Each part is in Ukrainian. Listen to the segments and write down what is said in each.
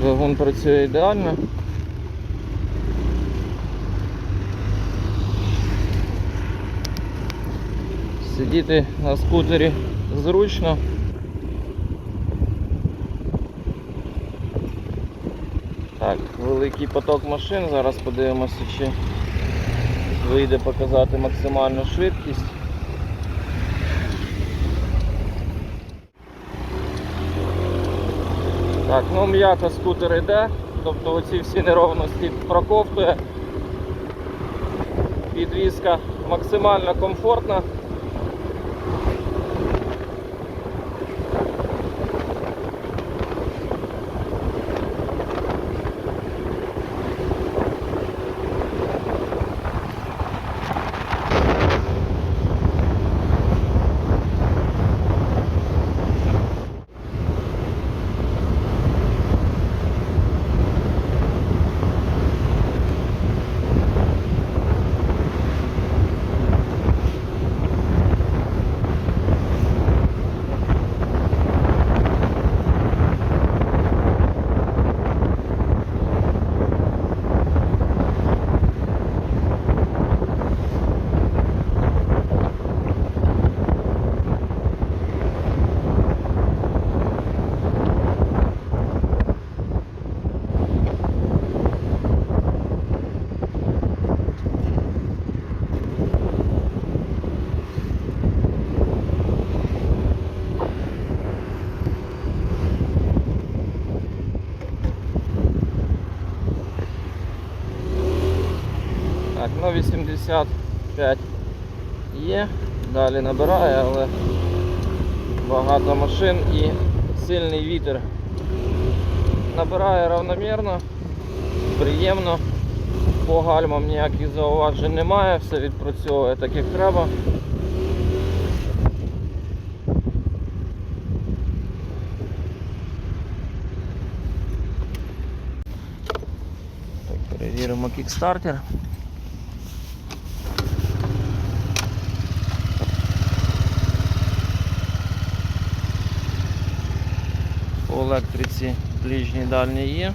Двигун працює ідеально. Сидіти на скутері зручно. Так, великий поток машин. Зараз подивимося, чи вийде показати максимальну швидкість. Так, ну м'яко скутер йде, тобто оці всі неровності проковтує. Підвізка максимально комфортна. Ну 85 є, далі набирає, але багато машин і сильний вітер. Набирає равномірно, приємно. По гальмам ніяких зауважень немає, все відпрацьовує так як треба. Перевіримо кікстартер. По електриці ближній дальній є.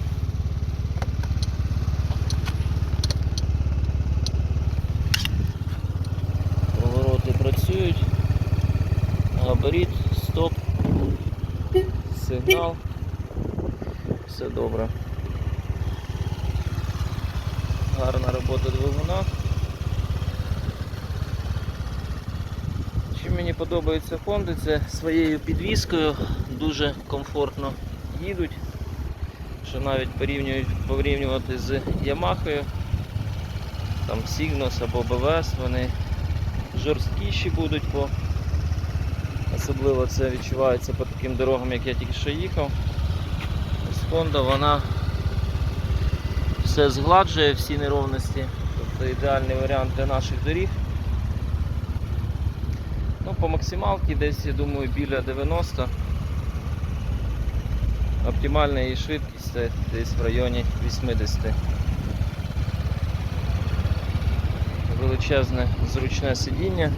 Повороти працюють. Габарит, стоп, сигнал. Все добре. Гарна робота двигуна. Мені подобається Honda, це своєю підвіскою дуже комфортно їдуть. Що навіть порівнюють, порівнювати з Yamaha, там Signos або BVS, вони жорсткіші будуть, по... особливо це відчувається по таким дорогам, як я тільки що їхав. Ось Honda вона все згладжує, всі неровності, тобто ідеальний варіант для наших доріг. По максималці десь, я думаю, біля 90. Оптимальна її швидкість це десь в районі 80. Величезне зручне сидіння.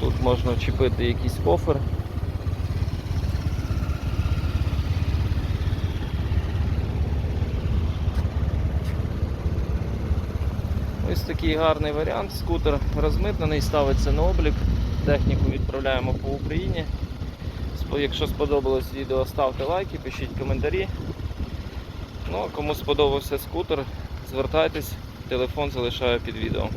Тут можна вчепити якийсь кофер. Такий гарний варіант. Скутер розмитнений, ставиться на облік. Техніку відправляємо по Україні. Якщо сподобалось відео, ставте лайки, пишіть коментарі. Ну, а кому сподобався скутер, звертайтесь, телефон залишаю під відео.